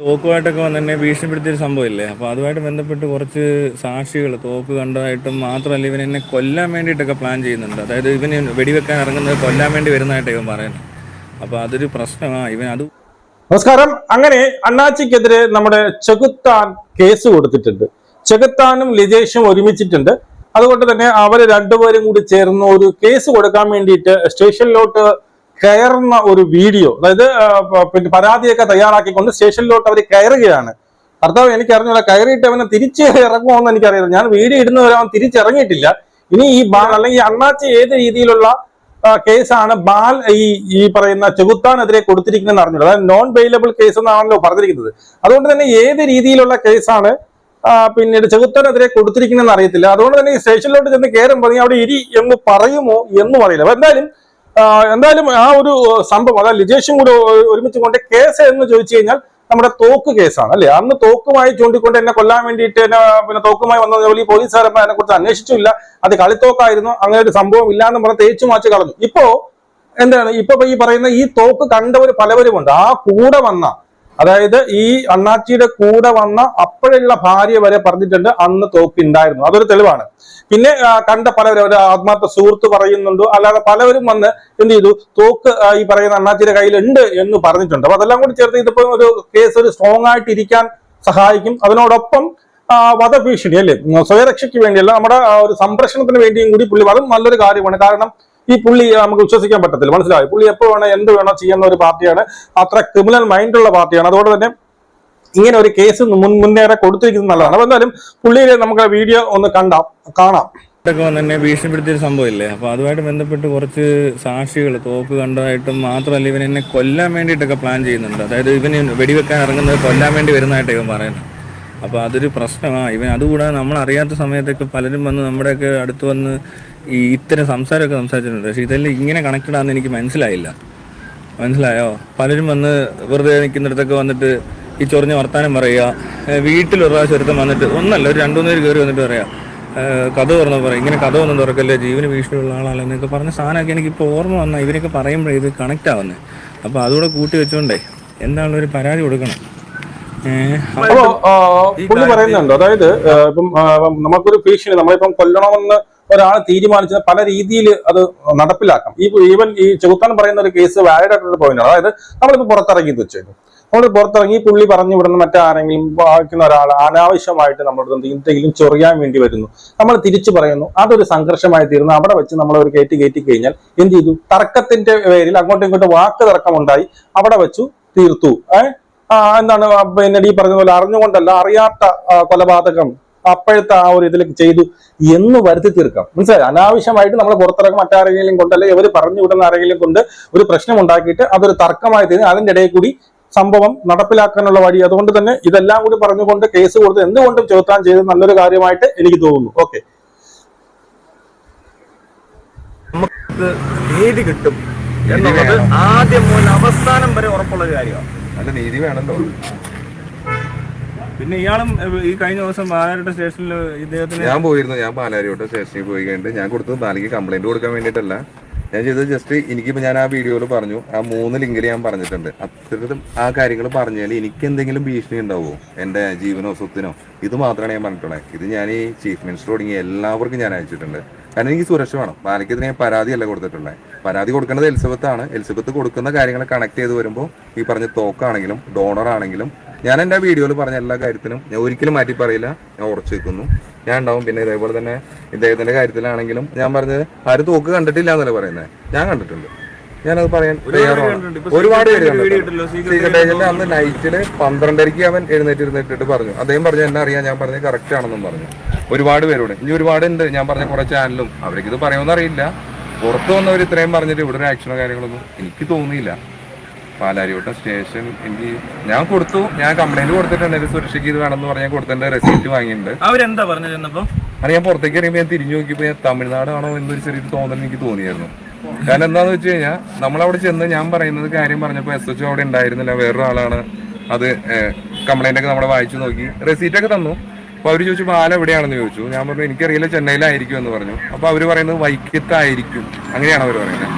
തോക്കുമായിട്ടൊക്കെ വന്ന് എന്നെ ഭീഷണിപ്പെടുത്തിയൊരു സംഭവമില്ലേ? അപ്പോൾ അതുമായിട്ട് ബന്ധപ്പെട്ട് കുറച്ച് സാക്ഷികൾ തോക്ക് കണ്ടതായിട്ടും മാത്രമല്ല ഇവൻ എന്നെ കൊല്ലാൻ വേണ്ടിയിട്ടൊക്കെ പ്ലാൻ ചെയ്യുന്നുണ്ട്. അതായത് ഇവന് വെടിവെക്കാൻ ഇറങ്ങുന്നത് കൊല്ലാൻ വേണ്ടി വരുന്നതായിട്ട് ഇവൻ പറയുന്നത് അപ്പോൾ അതൊരു പ്രശ്നമാണ് ഇവൻ അത് നമസ്കാരം. അങ്ങനെ അണ്ണാച്ചിക്കെതിരെ നമ്മുടെ ചെകുത്താൻ കേസ് കൊടുത്തിട്ടുണ്ട്. ചെകുത്താനും ലിജേഷും ഒരുമിച്ചിട്ടുണ്ട്. അതുകൊണ്ട് തന്നെ അവർ രണ്ടുപേരും കൂടി ചേർന്ന് ഒരു കേസ് കൊടുക്കാൻ വേണ്ടിയിട്ട് സ്റ്റേഷനിലോട്ട് കയറുന്ന ഒരു വീഡിയോ അതായത് പിന്നെ പരാതിയൊക്കെ തയ്യാറാക്കിക്കൊണ്ട് സ്റ്റേഷനിലോട്ട് അവർ കയറുകയാണ്. ഭർത്താവ് എനിക്ക് അറിഞ്ഞൂടാ കയറിയിട്ട് അവനെ തിരിച്ച് ഇറങ്ങുമോന്ന് എനിക്കറിയില്ല. ഞാൻ വീഡിയോ ഇടുന്നവരെ അവൻ തിരിച്ചിറങ്ങിയിട്ടില്ല. ഇനി ഈ ബാൽ അല്ലെങ്കിൽ അണ്ണാച്ചി ഏത് രീതിയിലുള്ള കേസാണ് ബാൽ ഈ ഈ പറയുന്ന ചെകുത്താനെതിരെ കൊടുത്തിരിക്കുന്നതെന്ന് അറിഞ്ഞത് അതായത് നോൺ ബെയിലബിൾ കേസ് എന്നാണല്ലോ പറഞ്ഞിരിക്കുന്നത്. അതുകൊണ്ട് തന്നെ ഏത് രീതിയിലുള്ള കേസാണ് പിന്നീട് ചെകുത്താനെതിരെ കൊടുത്തിരിക്കുന്നതെന്ന് അറിയത്തില്ല. അതുകൊണ്ട് തന്നെ ഈ സ്റ്റേഷനിലോട്ട് ചെന്ന് കയറുമ്പോൾ അവിടെ ഇരി എന്ന് പറയുമോ എന്നും അറിയില്ല അപ്പൊ എന്തായാലും എന്തായാലും ആ ഒരു സംഭവം അതായത് ലിജേഷും കൂടെ ഒരുമിച്ച് കൊണ്ട് കേസ് എന്ന് ചോദിച്ചു കഴിഞ്ഞാൽ നമ്മുടെ തോക്ക് കേസാണ് അല്ലെ? അന്ന് തോക്കുമായി ചൂണ്ടിക്കൊണ്ട് എന്നെ കൊല്ലാൻ വേണ്ടിയിട്ട് എന്നെ പിന്നെ തോക്കുമായി വന്ന ജോലി പോലീസുകാരന്മാർ അതിനെ കുറിച്ച് അന്വേഷിച്ചില്ല. അത് കളിത്തോക്കായിരുന്നു അങ്ങനെ ഒരു സംഭവം ഇല്ലാന്ന് പറഞ്ഞ് തേച്ചു മാച്ച് കളഞ്ഞു. ഇപ്പോ എന്താണ്? ഇപ്പൊ ഈ പറയുന്ന ഈ തോക്ക് കണ്ടവർ പലവരുമുണ്ട്. ആ കൂടെ വന്ന അതായത് ഈ അണ്ണാച്ചിയുടെ കൂടെ വന്ന അപ്പോഴുള്ള ഭാര്യ വരെ പറഞ്ഞിട്ടുണ്ട് അന്ന് തോക്ക് ഉണ്ടായിരുന്നു അതൊരു തെളിവാണ്. പിന്നെ കണ്ട പലവരും ഒരു ആത്മാർത്ഥ സുഹൃത്ത് പറയുന്നുണ്ട്. അല്ലാതെ പലവരും വന്ന് എന്ത് ചെയ്തു? തോക്ക് ഈ പറയുന്ന അണ്ണാച്ചിയുടെ കയ്യിലുണ്ട് എന്ന് പറഞ്ഞിട്ടുണ്ട്. അപ്പൊ അതെല്ലാം കൂടി ചേർത്ത് ഇതിപ്പോ ഒരു കേസ് ഒരു സ്ട്രോങ് ആയിട്ട് ഇരിക്കാൻ സഹായിക്കും. അതിനോടൊപ്പം വധഭീഷണി അല്ലേ? സ്വയരക്ഷയ്ക്ക് വേണ്ടിയല്ല നമ്മുടെ ഒരു സംരക്ഷണത്തിന് വേണ്ടിയും കൂടി പുള്ളി അതും നല്ലൊരു കാര്യമാണ്. കാരണം ഈ പുള്ളി നമുക്ക് വിശ്വസിക്കാൻ പറ്റത്തില്ല. മനസ്സിലായി? പുള്ളി എപ്പോ വേണോ എന്ത് വേണോ ചെയ്യുന്ന ഒരു പാർട്ടിയാണ്. അത്ര ക്രിമിനൽ മൈൻഡുള്ള പാർട്ടിയാണ്. അതുകൊണ്ട് തന്നെ ഇങ്ങനെ ഒരു കേസ് മുൻ മുന്നേറെ കൊടുത്തിരിക്കുന്നത് നല്ലതാണ്. അപ്പൊ എന്തായാലും പുള്ളിയെ നമുക്ക് വീഡിയോ ഒന്ന് കണ്ടാം കാണാം. ഭീഷണിപ്പെടുത്തിയ എന്നെ ഭീഷണിപ്പെടുത്തിയൊരു സംഭവമില്ലേ? അപ്പോൾ അതുമായിട്ട് ബന്ധപ്പെട്ട് കുറച്ച് സാക്ഷികൾ തോക്ക് കണ്ടതായിട്ടും മാത്രമല്ല ഇവൻ എന്നെ കൊല്ലാൻ വേണ്ടിയിട്ടൊക്കെ പ്ലാൻ ചെയ്യുന്നുണ്ട്. അതായത് ഇവന് വെടിവെക്കാൻ ഇറങ്ങുന്നത് കൊല്ലാൻ വേണ്ടി വരുന്നതായിട്ട് ഇവൻ പറയുന്നത്. അപ്പോൾ അതൊരു പ്രശ്നമാണ് ഇവൻ അതുകൂടാതെ നമ്മൾ അറിയാത്ത സമയത്തൊക്കെ പലരും വന്ന് നമ്മുടെയൊക്കെ അടുത്ത് വന്ന് ഈ ഇത്തരം സംസാരമൊക്കെ സംസാരിച്ചിട്ടുണ്ട്. പക്ഷേ ഇതെല്ലാം ഇങ്ങനെ കണക്റ്റഡ് ആണെന്ന് എനിക്ക് മനസ്സിലായില്ല. മനസ്സിലായോ? പലരും വന്ന് വെറുതെ നിൽക്കുന്നിടത്തൊക്കെ വന്നിട്ട് ഈ ചൊറിഞ്ഞ വർത്താനം പറയുക വീട്ടിൽ ഒരു പ്രാവശ്യം ഒരുത്തം വന്നിട്ട് ഒന്നല്ല ഒരു രണ്ടു മൂന്ന് പേര് കയറി വന്നിട്ട് പറയാം കഥ തുറന്ന് പറയാം ഇങ്ങനെ കഥ ഒന്നും തുറക്കല്ലേ ജീവന് ഭീഷണിയുള്ള ആളാണ് എന്നൊക്കെ പറഞ്ഞ സാധനമൊക്കെ എനിക്ക് ഇപ്പോൾ ഓർമ്മ വന്നാൽ ഇവരൊക്കെ പറയുമ്പോഴേ ഇത് കണക്റ്റ് ആവുന്നത് അപ്പോൾ അതുകൂടെ കൂട്ടി വെച്ചുകൊണ്ടേ എന്താണ് ഒരു പരാതി കൊടുക്കണം. അപ്പോ പുള്ളി പറയുന്നുണ്ട് അതായത് ഇപ്പം നമുക്കൊരു ഭീഷണി നമ്മളിപ്പം കൊല്ലണമെന്ന് ഒരാൾ തീരുമാനിച്ചത് പല രീതിയിൽ അത് നടപ്പിലാക്കാം. ഈ ഈവൻ ഈ ചെകുത്താൻ പറയുന്ന ഒരു കേസ് വാലിഡ് ആയിട്ടുള്ള പോയിന്റ് അതായത് നമ്മളിപ്പോ പുറത്തിറങ്ങി വെച്ചേക്കും നമ്മൾ പുറത്തിറങ്ങി പുള്ളി പറഞ്ഞു വിടുന്ന മറ്റാരെങ്കിലും വായിക്കുന്ന ഒരാൾ അനാവശ്യമായിട്ട് നമ്മളോട് എന്തെങ്കിലും ചൊറിയാൻ വേണ്ടി വരുന്നു. നമ്മൾ തിരിച്ചു പറയുന്നു. അതൊരു സംഘർഷമായി തീർന്നു. അവിടെ വെച്ച് നമ്മൾ ഒരു കയറ്റി കയറ്റി കഴിഞ്ഞാൽ എന്ത് ചെയ്തു? തർക്കത്തിന്റെ പേരിൽ അങ്ങോട്ടും ഇങ്ങോട്ടും വാക്ക് തർക്കമുണ്ടായി. അവിടെ വെച്ചു തീർത്തു. ഏഹ് എന്താണ് പിന്നെ ഈ പറഞ്ഞ പോലെ അറിഞ്ഞുകൊണ്ടല്ല അറിയാത്ത കൊലപാതകം അപ്പോഴത്തെ ആ ഒരു ഇതിലേക്ക് ചെയ്തു എന്ന് വരുത്തി തീർക്കാം. മനസ്സിലായി? അനാവശ്യമായിട്ട് നമ്മൾ പുറത്തിറങ്ങും മറ്റാരെങ്കിലും കൊണ്ട് അല്ലെങ്കിൽ ഇവർ പറഞ്ഞു വിടുന്ന ആരെങ്കിലും കൊണ്ട് ഒരു പ്രശ്നം ഉണ്ടാക്കിയിട്ട് അതൊരു തർക്കമായി തീർന്ന് അതിന്റെ ഇടയിൽ കൂടി സംഭവം നടപ്പിലാക്കാനുള്ള വഴി. അതുകൊണ്ട് തന്നെ ഇതെല്ലാം കൂടി പറഞ്ഞുകൊണ്ട് കേസ് കൊടുത്ത് എന്തുകൊണ്ടും ചോദ്യം ചെയ്ത് നല്ലൊരു കാര്യമായിട്ട് എനിക്ക് തോന്നുന്നു. ഓക്കെ. നമുക്ക് നീതി കിട്ടും എന്നുള്ളത് ആദ്യം മുതൽ അവസാനം വരെ ഉറപ്പുള്ള കാര്യമാണ്. നല്ല നീതി വേണല്ലോ. പിന്നെ ഇയാളും ഈ കഴിഞ്ഞ ദിവസം ബാലാരുടെ സ്റ്റേഷനിൽ ഇദ്ദേഹത്തിന് ഞാൻ പോയിരുന്നു. ഞാൻ പാലാരിയോട്ട് സ്റ്റേഷനിൽ പോയി കഴിഞ്ഞിട്ട് ഞാൻ കൊടുത്തത് ബാലിക്ക് കംപ്ലൈന്റ് കൊടുക്കാൻ വേണ്ടിയിട്ടല്ല. ഞാൻ ചെയ്തത് ജസ്റ്റ് എനിക്കിപ്പോ ഞാൻ ആ വീഡിയോയിൽ പറഞ്ഞു. ആ മൂന്ന് ലിങ്കിൽ ഞാൻ പറഞ്ഞിട്ടുണ്ട്. അത്തരത്തിൽ ആ കാര്യങ്ങൾ പറഞ്ഞാൽ എനിക്ക് എന്തെങ്കിലും ഭീഷണി ഉണ്ടാവുമോ എന്റെ ജീവനോ സ്വത്തിനോ? ഇത് മാത്രമാണ് ഞാൻ പറഞ്ഞിട്ടുള്ളത്. ഇത് ഞാൻ ഈ ചീഫ് മിനിസ്റ്റർ തുടങ്ങി എല്ലാവർക്കും ഞാൻ അയച്ചിട്ടുണ്ട്. കാരണം എനിക്ക് സുരക്ഷ വേണം. ബാലിക്കെതിരെ ഞാൻ പരാതിയല്ല കൊടുത്തിട്ടുള്ളത്. പരാതി കൊടുക്കേണ്ടത് എലിസബത്താണ്. എലിസബത്ത് കൊടുക്കുന്ന കാര്യങ്ങൾ കണക്ട് ചെയ്ത് വരുമ്പോൾ ഈ പറഞ്ഞ തോക്കാണെങ്കിലും ഡോണർ ആണെങ്കിലും ഞാൻ എന്റെ വീഡിയോയിൽ പറഞ്ഞ എല്ലാ കാര്യത്തിനും ഞാൻ ഒരിക്കലും മാറ്റി പറയില്ല. ഞാൻ ഉറച്ചു വെക്കുന്നു ഞാൻ ഉണ്ടാവും. പിന്നെ ഇതേപോലെ തന്നെ ഇദ്ദേഹത്തിന്റെ കാര്യത്തിലാണെങ്കിലും ഞാൻ പറഞ്ഞത് ആര് തോക്ക് കണ്ടിട്ടില്ല എന്നല്ലേ പറയുന്നത്. ഞാൻ കണ്ടിട്ടുണ്ട്. ഞാനത് പറയാൻ തയ്യാറാണ്. ഒരുപാട് പേര് അന്ന് നൈറ്റിൽ പന്ത്രണ്ടരയ്ക്ക് അവൻ എഴുന്നേറ്റ് ഇരുന്നിട്ടിട്ട് പറഞ്ഞു. അദ്ദേഹം പറഞ്ഞു എന്നെ അറിയാം ഞാൻ പറഞ്ഞത് കറക്റ്റ് ആണെന്നും പറഞ്ഞു. ഒരുപാട് പേരോട്. ഇനി ഒരുപാട് ഉണ്ട്. ഞാൻ പറഞ്ഞ കുറെ ചാനലും അവർക്ക് ഇത് പറയുമെന്ന് അറിയില്ല. പുറത്ത് വന്നവർ ഇത്രയും പറഞ്ഞിട്ട് ഇവിടെ ഒരു ആക്ഷനോ കാര്യങ്ങളൊന്നും എനിക്ക് തോന്നിയില്ല. പാലാരിവട്ടം സ്റ്റേഷൻ എനിക്ക് ഞാൻ കൊടുത്തു. ഞാൻ കംപ്ലൈന്റ് കൊടുത്തിട്ടുണ്ട്. എന്റെ സുരക്ഷയ്ക്ക് ഇത് വേണമെന്ന് പറഞ്ഞാൽ കൊടുത്തതിന്റെ റെസിപ്റ്റ് വാങ്ങിയിട്ടുണ്ട്. അവരെന്താ അത് ഞാൻ പുറത്തേക്ക് ഇറങ്ങിയപ്പോൾ ഞാൻ തിരിഞ്ഞു നോക്കിയപ്പോൾ ഞാൻ തമിഴ്നാടാണോ എന്നൊരു ചെറിയൊരു തോന്നൽ എനിക്ക് തോന്നിയായിരുന്നു. കാരണം എന്താന്ന് വെച്ച് കഴിഞ്ഞാൽ നമ്മളവിടെ ചെന്ന് ഞാൻ പറയുന്നത് കാര്യം പറഞ്ഞപ്പോൾ എസ് എച്ച് അവിടെ ഉണ്ടായിരുന്നില്ല. വേറൊരാളാണ് അത് കംപ്ലൈന്റ് ഒക്കെ നമ്മളെ വായിച്ചു നോക്കി. റെസീറ്റ് ഒക്കെ തന്നു. അപ്പൊ അവർ ചോദിച്ചു പാല എവിടെയാണെന്ന് ചോദിച്ചു ഞാൻ പറഞ്ഞു എനിക്കറിയില്ല ചെന്നൈയിലായിരിക്കും എന്ന് പറഞ്ഞു അപ്പോൾ അവർ പറയുന്നത് വൈക്കത്തായിരിക്കും അങ്ങനെയാണ് അവർ പറയുന്നത്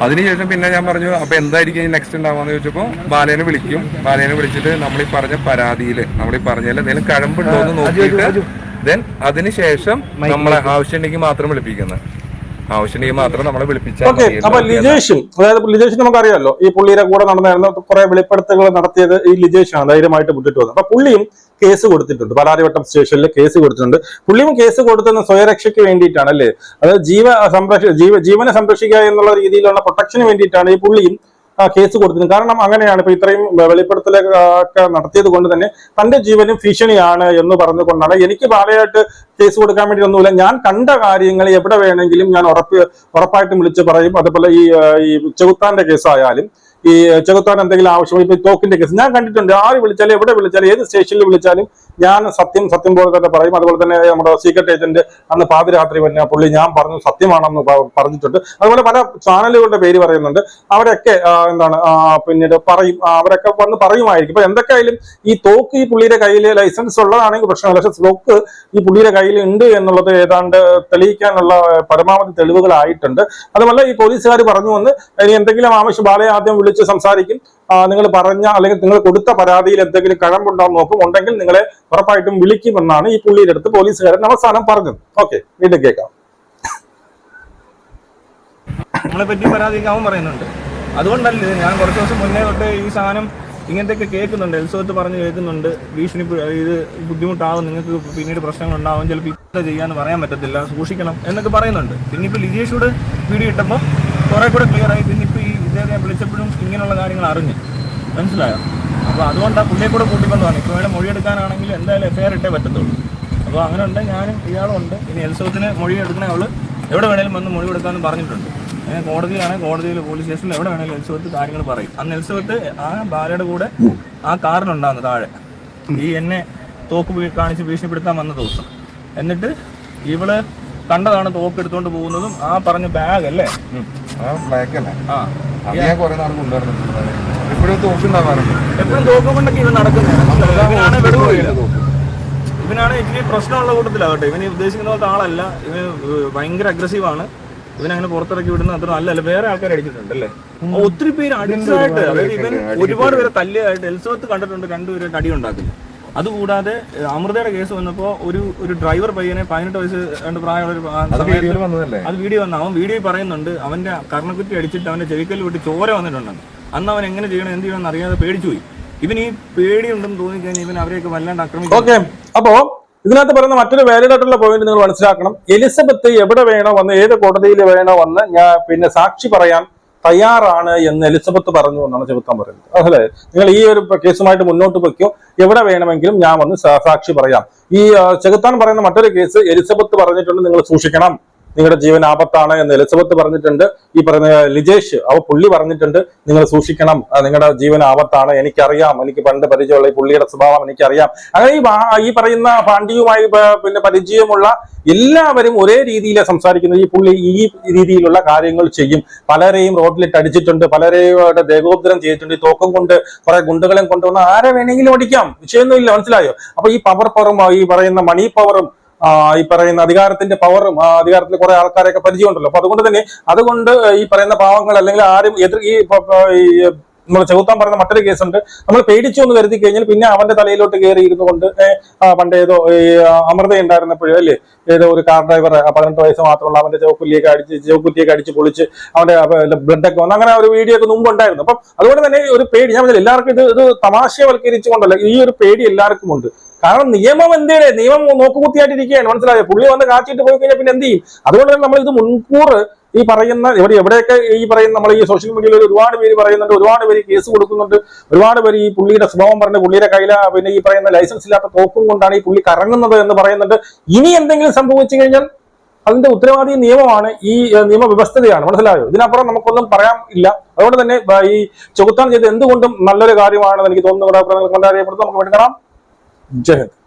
അതിനുശേഷം പിന്നെ ഞാൻ പറഞ്ഞു അപ്പോൾ എന്തായിരിക്കും നെക്സ്റ്റ് ഉണ്ടാവാന്ന് ചോദിച്ചപ്പോൾ ബാലേനെ വിളിക്കും ബാലേനെ വിളിച്ചിട്ട് നമ്മൾ ഈ പറഞ്ഞ പരാതിയിൽ നമ്മൾ ഈ പറഞ്ഞതിൽ എന്തെങ്കിലും കഴമ്പുണ്ടോ എന്ന് നോക്കിയിട്ട് ദെൻ അതിനുശേഷം നമ്മളെ ആവശ്യമുണ്ടെങ്കിൽ മാത്രം വിളിപ്പിക്കുന്നത് ആവശ്യമുണ്ടെങ്കിൽ മാത്രം നമ്മളെ വിളിപ്പിച്ചാൽ അപ്പൊ ലിജേഷും അതായത് ലിജേഷ് ഈ പുള്ളിയുടെ കൂടെ നടന്നായിരുന്നു കുറെ വെളിപ്പെടുത്തലുകൾ നടത്തിയത് ഈ ലിജേഷാണ് ധൈര്യമായിട്ട് മുന്നിട്ട് വന്നത് അപ്പൊ പുള്ളിയും കേസ് കൊടുത്തിട്ടുണ്ട്. പാലാരിവട്ടം സ്റ്റേഷനിൽ കേസ് കൊടുത്തിട്ടുണ്ട്. പുള്ളിയും കേസ് കൊടുത്തത് സ്വയരക്ഷയ്ക്ക് വേണ്ടിയിട്ടാണ് അല്ലേ? അതായത് ജീവ സംരക്ഷ ജീവ ജീവനെ സംരക്ഷിക്കുക എന്നുള്ള രീതിയിലുള്ള പ്രൊട്ടക്ഷന് വേണ്ടിയിട്ടാണ് ഈ പുള്ളിയും കേസ് കൊടുത്തിരുന്നത്. കാരണം അങ്ങനെയാണ് ഇപ്പൊ ഇത്രയും വെളിപ്പെടുത്തലൊക്കെ നടത്തിയത് കൊണ്ട് തന്നെ തന്റെ ജീവനും ഭീഷണിയാണ് എന്ന് പറഞ്ഞുകൊണ്ടാണ്. എനിക്ക് ബാലയായിട്ട് കേസ് കൊടുക്കാൻ വേണ്ടി ഒന്നുമില്ല ഞാൻ കണ്ട കാര്യങ്ങൾ എവിടെ വേണമെങ്കിലും ഞാൻ ഉറപ്പ് ഉറപ്പായിട്ടും വിളിച്ച് പറയും. അതുപോലെ ഈ ഈ ചെകുത്താന്റെ കേസായാലും ഈ ചെകുത്താൻ എന്തെങ്കിലും ആവശ്യം ഇപ്പൊ തോക്കിന്റെ കേസ് ഞാൻ കണ്ടിട്ടുണ്ട്. ആര് വിളിച്ചാലും എവിടെ വിളിച്ചാലും ഏത് സ്റ്റേഷനിൽ വിളിച്ചാലും ഞാൻ സത്യം സത്യം പോലെ തന്നെ പറയും. അതുപോലെ തന്നെ നമ്മുടെ സീക്രട്ട് ഏജന്റ് അന്ന് പാതിരാത്രി തന്നെ പുള്ളി ഞാൻ പറഞ്ഞു സത്യമാണെന്ന് പറഞ്ഞിട്ടുണ്ട്. അതുപോലെ പല ചാനലുകളുടെ പേര് പറയുന്നുണ്ട്. അവരൊക്കെ എന്താണ് പിന്നീട് പറയും. അവരൊക്കെ വന്ന് പറയുമായിരിക്കും. ഇപ്പൊ എന്തൊക്കെയായാലും ഈ തോക്ക് ഈ പുള്ളിയുടെ കയ്യിൽ ലൈസൻസ് ഉള്ളതാണെങ്കിൽ പ്രശ്നമില്ല. പക്ഷെ തോക്ക് ഈ പുള്ളിയുടെ കയ്യിൽ ഉണ്ട് എന്നുള്ളത് ഏതാണ്ട് തെളിയിക്കാനുള്ള പരമാവധി തെളിവുകളായിട്ടുണ്ട്. അതുപോലെ ഈ പോലീസുകാർ പറഞ്ഞു വന്ന് ഇനി എന്തെങ്കിലും ആവശ്യം ബാലയെ ആദ്യം വിളിച്ച് സംസാരിക്കും. നിങ്ങൾ പറഞ്ഞ അല്ലെങ്കിൽ നിങ്ങൾ കൊടുത്ത പരാതിയിൽ എന്തെങ്കിലും കഴമ്പുണ്ടാവും നോക്കും. ഉണ്ടെങ്കിൽ നിങ്ങളെ ഉറപ്പായിട്ടും വിളിക്കുമെന്നാണ് ഈ പുള്ളിയുടെ അടുത്ത് പോലീസുകാരൻ അവസാനം പറഞ്ഞത്. ഓക്കെ വീണ്ടും കേൾക്കാം. നിങ്ങളെ പറ്റി പറയുന്നുണ്ട്. അതുകൊണ്ടല്ലേ ഞാൻ കുറച്ച് ദിവസം മുന്നേ തൊട്ട് ഈ സാധനം ഇങ്ങനത്തെയൊക്കെ കേൾക്കുന്നുണ്ട്. എൽസോത്ത് പറഞ്ഞ് കേൾക്കുന്നുണ്ട്. ഭീഷണി ഇത് ബുദ്ധിമുട്ടാവും നിങ്ങൾക്ക് പിന്നീട് പ്രശ്നങ്ങൾ ഉണ്ടാവും ചിലപ്പോൾ ഇപ്പം ചെയ്യാന്ന് പറയാൻ പറ്റത്തില്ല. സൂക്ഷിക്കണം എന്നൊക്കെ പറയുന്നുണ്ട്. പിന്നെ ഇപ്പോൾ ലിജേഷോട് വീഡിയോ ഇട്ടപ്പോൾ കുറെ കൂടെ ക്ലിയർ ആയി. പിന്നെ ഇദ്ദേഹത്തെ ഞാൻ വിളിച്ചപ്പോഴും ഇങ്ങനെയുള്ള കാര്യങ്ങൾ അറിഞ്ഞ്. മനസ്സിലായോ? അപ്പോൾ അതുകൊണ്ടാണ് പുള്ളിയെ കൂടെ കൂട്ടിക്കൊണ്ടാണ് ഇപ്പോൾ വേണേൽ മൊഴിയെടുക്കാനാണെങ്കിൽ എന്തായാലും എഫ്ഐആർ ഇട്ടേ പറ്റത്തുള്ളൂ. അപ്പോൾ അങ്ങനെ ഉണ്ട് ഞാനും ഇയാളും ഉണ്ട് ഇനി എൽസവത്തിന് മൊഴി എടുക്കണേ അവൾ എവിടെ വേണേലും വന്ന് മൊഴി കൊടുക്കാമെന്ന് പറഞ്ഞിട്ടുണ്ട്. അങ്ങനെ കോടതിയാണ് കോടതിയിൽ പോലീസ് സ്റ്റേഷനിൽ എവിടെ വേണേലും എൽസവത്ത് കാര്യങ്ങൾ പറയും. അന്ന് എൽസവത്ത് ആ ബാലയുടെ കൂടെ ആ കാറിലുണ്ടാകുന്നു താഴെ. ഈ എന്നെ തോക്ക് കാണിച്ച് ഭീഷണിപ്പെടുത്താൻ വന്ന ദിവസം. എന്നിട്ട് ഇവൾ കണ്ടതാണ് തോക്ക് എടുത്തുകൊണ്ട് പോകുന്നതും ആ പറഞ്ഞ ബാഗ് അല്ലേ? ആ. അത് ഞാൻ കുറെ നാൾ കൊണ്ടുവരുന്നുണ്ട് ഇപ്പോഴും തോക്കുണ്ടാവാറുണ്ട് എപ്പോഴും ഇവൻ നടക്കുന്നത് ഇവനാണ് ഇച്ചിരി പ്രശ്നമുള്ള കൂട്ടത്തിലാകട്ടെ ഇവന് ഉദ്ദേശിക്കുന്ന പോലത്തെ ആളല്ല. ഇവന് ഭയങ്കര അഗ്രസീവ് ആണ്. ഇവൻ അങ്ങനെ പുറത്തിറക്കി വിടുന്ന അത്ര നല്ലല്ല വേറെ ആൾക്കാർ അടിച്ചിട്ടുണ്ട് അല്ലേ? ഒത്തിരി പേര് അടിച്ചതായിട്ട് അതായത് ഇവൻ ഒരുപാട് പേരെ തല്ലിയായിട്ട് എൽസോത്ത് കണ്ടിട്ടുണ്ട് രണ്ടുപേരും അടി ഉണ്ടാക്കില്ല അതുകൂടാതെ അമൃതയുടെ കേസ് വന്നപ്പോ ഒരു ഒരു ഡ്രൈവർ പയ്യനെ പതിനെട്ട് വയസ്സ് രണ്ട് പ്രായമുള്ള ഒരു അത് സമയത്ത് വന്നതല്ലേ? അത് വീഡിയോ വന്ന. അവൻ വീഡിയോ പറയുന്നുണ്ട് അവന്റെ കർണക്കുറ്റി അടിച്ചിട്ട് അവന്റെ ചെവിക്കല്ല് വിട്ട് ചോര വന്നിട്ടുണ്ടെന്ന്. അന്ന് അവൻ എങ്ങനെ ചെയ്യണം എന്ത് ചെയ്യണം അറിയാതെ പേടിച്ചു പോയി. ഇവൻ ഈ പേടിയുണ്ടെന്ന് തോന്നിക്കഴിഞ്ഞാൽ ഇവൻ അവരെയൊക്കെ വല്ലാണ്ട് ആക്രമിക്കും. ഓക്കെ അപ്പോ ഇതിനകത്ത് പറയുന്ന മറ്റൊരു വാലിഡ് ആയിട്ടുള്ള പോയിന്റ് നിങ്ങൾ മനസ്സിലാക്കണം. എലിസബത്ത് എവിടെ വേണോ വന്ന് ഏത് കോടതിയിൽ വേണോ വന്ന് ഞാൻ പിന്നെ സാക്ഷി പറയാൻ തയ്യാറാണ് എന്ന് എലിസബത്ത് പറഞ്ഞു എന്നാണ് ചെറുത്താൻ പറയുന്നത്. അതല്ലേ? നിങ്ങൾ ഈ ഒരു കേസുമായിട്ട് മുന്നോട്ട് വയ്ക്കോ എവിടെ വേണമെങ്കിലും ഞാൻ വന്ന് സാക്ഷി പറയാം. ഈ ചെകുത്താൻ പറയുന്ന മറ്റൊരു കേസ് എലിസബത്ത് പറഞ്ഞിട്ടുണ്ട് നിങ്ങൾ സൂക്ഷിക്കണം. നിങ്ങളുടെ ജീവൻ ആപത്താണ് എന്ന് എലിസബത്ത് പറഞ്ഞിട്ടുണ്ട്. ഈ പറഞ്ഞ ലിജേഷ് അവ പുള്ളി പറഞ്ഞിട്ടുണ്ട്. നിങ്ങൾ സൂക്ഷിക്കണം. നിങ്ങളുടെ ജീവൻ ആപത്താണ്. എനിക്കറിയാം. എനിക്ക് പണ്ട് പരിചയമുള്ള ഈ പുള്ളിയുടെ സ്വഭാവം എനിക്കറിയാം. അങ്ങനെ ഈ ഈ പറയുന്ന പാണ്ഡ്യവുമായി പിന്നെ പരിചയമുള്ള എല്ലാവരും ഒരേ രീതിയിലാണ് സംസാരിക്കുന്നത്. ഈ പുള്ളി ഈ രീതിയിലുള്ള കാര്യങ്ങൾ ചെയ്യും. പലരെയും റോഡിലിട്ട് അടിച്ചിട്ടുണ്ട്. പലരെയുടെ ദേഹോദ്രം ചെയ്തിട്ടുണ്ട്. ഈ തോക്കം കൊണ്ട് കുറെ ഗുണ്ടുകളെയും കൊണ്ടുവന്ന് ആരെ വേണമെങ്കിലും അടിക്കാം വിഷയമൊന്നുമില്ല. മനസ്സിലായോ? അപ്പൊ ഈ പവർ പവറും ഈ പറയുന്ന മണി പവറും ഈ പറയുന്ന അധികാരത്തിന്റെ പവറും അധികാരത്തിൽ കുറെ ആൾക്കാരെയൊക്കെ പരിചയമുണ്ടല്ലോ. അപ്പൊ അതുകൊണ്ട് തന്നെ അതുകൊണ്ട് ഈ പറയുന്ന പാവങ്ങൾ അല്ലെങ്കിൽ ആരും എതിർ ഈ നമ്മൾ ചെകുത്താൻ പറയുന്ന മറ്റൊരു കേസുണ്ട് നമ്മൾ പേടിച്ചു എന്ന് കരുതി കഴിഞ്ഞാൽ പിന്നെ അവന്റെ തലയിലോട്ട് കയറി ഇരുന്നു കൊണ്ട് പണ്ട് ഏതോ അമൃത ഉണ്ടായിരുന്നപ്പോഴും അല്ലേ? ഏതോ ഒരു കാർ ഡ്രൈവർ പതിനെട്ട് വയസ്സ് മാത്രമുള്ള അവന്റെ ചൗക്കുറ്റിയൊക്കെ അടിച്ച് ചൗക്കുറ്റിയൊക്കെ അടിച്ച് പൊളിച്ച് അവന്റെ ബ്ലഡ് ഒക്കെ വന്നു അങ്ങനെ ഒരു വീഡിയോ ഒക്കെ മുമ്പ് ഉണ്ടായിരുന്നു. അപ്പം അതുകൊണ്ട് തന്നെ ഒരു പേടി ഞാൻ പറഞ്ഞില്ല, എല്ലാവർക്കും ഇത് ഇത് തമാശവൽക്കരിച്ചുകൊണ്ടല്ല ഈ ഒരു പേടി എല്ലാവർക്കും ഉണ്ട് കാരണം നിയമം എന്തേടെ നിയമം നോക്കുകുത്തിയായിട്ടിരിക്കുകയാണ്. മനസ്സിലായോ? പുള്ളി വന്ന് കാച്ചിട്ട് പോയി കഴിഞ്ഞാൽ പിന്നെ എന്ത് ചെയ്യും? അതുകൊണ്ട് തന്നെ നമ്മൾ ഇത് മുൻകൂർ ഈ പറയുന്ന ഇവിടെ എവിടെയൊക്കെ ഈ പറയുന്ന നമ്മൾ ഈ സോഷ്യൽ മീഡിയയിൽ ഒരുപാട് പേര് പറയുന്നുണ്ട് ഒരുപാട് പേര് കേസ് കൊടുക്കുന്നുണ്ട് ഒരുപാട് പേര് ഈ പുള്ളിയുടെ സ്വഭാവം പറഞ്ഞ പുള്ളിയുടെ കയ്യില പിന്നെ ഈ പറയുന്ന ലൈസൻസ് ഇല്ലാത്ത തോക്കും കൊണ്ടാണ് ഈ പുള്ളി കറങ്ങുന്നത് എന്ന് പറയുന്നുണ്ട്. ഇനി എന്തെങ്കിലും സംഭവിച്ചു കഴിഞ്ഞാൽ അതിന്റെ ഉത്തരവാദി നിയമമാണ് ഈ നിയമവ്യവസ്ഥതയാണ്. മനസ്സിലായോ? ഇതിനപ്പുറം നമുക്കൊന്നും പറയാൻ ഇല്ല. അതുകൊണ്ട് തന്നെ ഈ ചെകുത്താൻ ചെയ്ത് എന്തുകൊണ്ടും നല്ലൊരു കാര്യമാണെന്ന് എനിക്ക് തോന്നുന്നു. കണ്ടറിയപ്പെടുന്നത് നമുക്ക് വേണ്ടി കാണാം. जय हिंद।